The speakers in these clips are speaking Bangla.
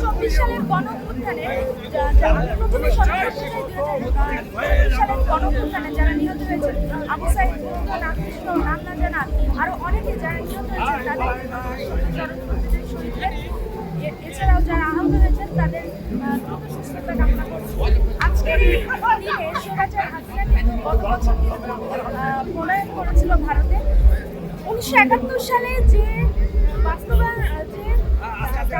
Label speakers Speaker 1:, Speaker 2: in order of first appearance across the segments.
Speaker 1: চব্বিশ সালের গণ আমি প্রথমে সালের গণ অভ্যুত্থানে যারা নিহত হয়েছেন আবু সাইদ নাকৃষ্ণ নাম না জানা আরও অনেকে যারা নিহত যারা আহত হয়েছেন তাদের দ্রুত দিনে স্বৈরাচার হাসিনা কিন্তু গত বছর কিন্তু আহ, করেছিল ভারতে। উনিশশো একাত্তর সালে যে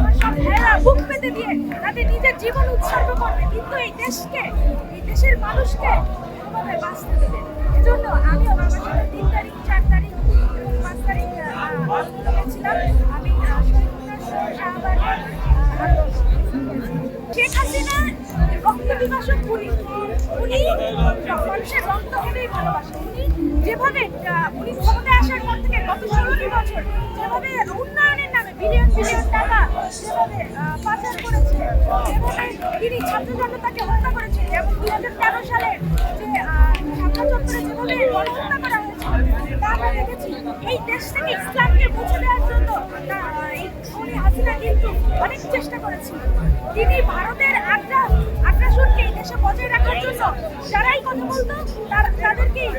Speaker 1: ভাইয়েরা বুক পেতে দিয়ে তাদের নিজের জীবন উৎসর্গ করবে। কিন্তু এই দেশকে, এই দেশের মানুষকে কোনোভাবে বাঁচতে দেবে? এজন্য আমিও আমার সাথে তিন তারিখ, চার তারিখ, পাঁচ তারিখ ছিলাম আমি শেখ হাসিনা রক্ত বিভাষক উনি। উনি মানুষের রক্ত হলেই ভালোবাসেন উনি যেভাবে উনি ক্ষমতায় আসার পর থেকে গত ষোলোটি বছর যেভাবে উন্নয়নের নামে বিলিয়ন বিলিয়ন পাচার করেছে। তিনি ছাত্র জনতাকে হত্যা করেছেন এবং দুই হাজার তেরো সালে যে আহ, চত্বরে যেভাবে গণহত্যা করা হয়েছিল তা আমরা দেখেছি। এই দেশ থেকে ইসলামকে মুছে দেওয়ার জন্য খুনি হাসিনা কিন্তু অনেক চেষ্টা করেছিল। তিনি ভারতের আগ্রা আগ্রাসনকে এই দেশে বজায় রাখার জন্য যারাই কথা বলতো তাদেরকেই